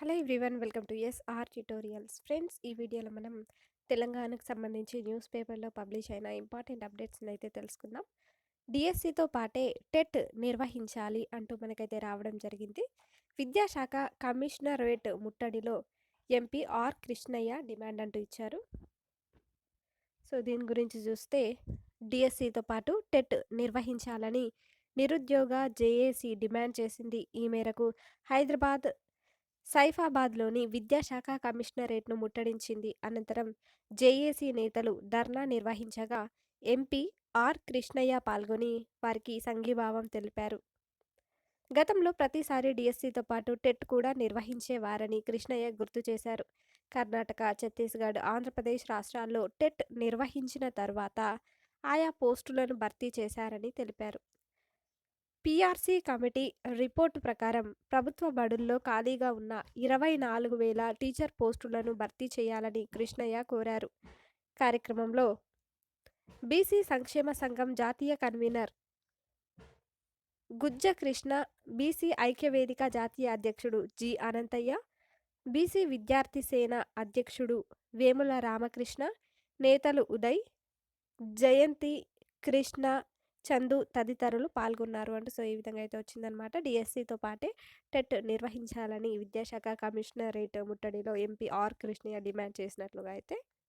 Hello everyone welcome to S R tutorials. Friends ఈ వీడియోలో మనం తెలంగాణకు సంబంధించి న్యూస్ పేపర్లో పబ్లిష్ అయిన ఇంపార్టెంట్ అప్డేట్స్ని అయితే తెలుసుకుందాం. డిఎస్సితో పాటే టెట్ నిర్వహించాలి అంటూ మనకైతే రావడం జరిగింది. విద్యాశాఖ కమిషనరేట్ ముట్టడిలో ఎంపీ ఆర్ కృష్ణయ్య డిమాండ్ అంటూ ఇచ్చారు. సో దీని గురించి చూస్తే డిఎస్సితో పాటు టెట్ నిర్వహించాలని నిరుద్యోగ జేఏసీ డిమాండ్ చేసింది. ఈ మేరకు హైదరాబాద్ సైఫాబాద్లోని విద్యాశాఖ కమిషనరేట్ను ముట్టడించింది. అనంతరం జేఏసీ నేతలు ధర్నా నిర్వహించగా ఎంపీ ఆర్ కృష్ణయ్య పాల్గొని వారికి సంఘీభావం తెలిపారు. గతంలో ప్రతిసారి డిఎస్సితో పాటు టెట్ కూడా నిర్వహించేవారని కృష్ణయ్య గుర్తు చేశారు. కర్ణాటక ఛత్తీస్గఢ్ ఆంధ్రప్రదేశ్ రాష్ట్రాల్లో టెట్ నిర్వహించిన తర్వాత ఆయా పోస్టులను భర్తీ చేశారని తెలిపారు. పీఆర్సీ కమిటీ రిపోర్టు ప్రకారం ప్రభుత్వ బడుల్లో ఖాళీగా ఉన్న ఇరవై నాలుగు వేల టీచర్ పోస్టులను భర్తీ చేయాలని కృష్ణయ్య కోరారు. కార్యక్రమంలో బీసీ సంక్షేమ సంఘం జాతీయ కన్వీనర్ గుజ్జ కృష్ణ బీసీ ఐక్యవేదిక జాతీయ అధ్యక్షుడు జి అనంతయ్య బీసీ విద్యార్థి సేన అధ్యక్షుడు వేముల రామకృష్ణ నేతలు ఉదయ్ జయంతి కృష్ణ చందు తదితరులు పాల్గొన్నారు అంటే సో ఈ విధంగా అయితే వచ్చిందనమాట డిఎస్సితో పాటే టెట్ నిర్వహించాలని విద్యాశాఖ కమిషనరేట్ ముట్టడిలో ఎంపీ ఆర్ కృష్ణయ్య డిమాండ్ చేసినట్లుగా అయితే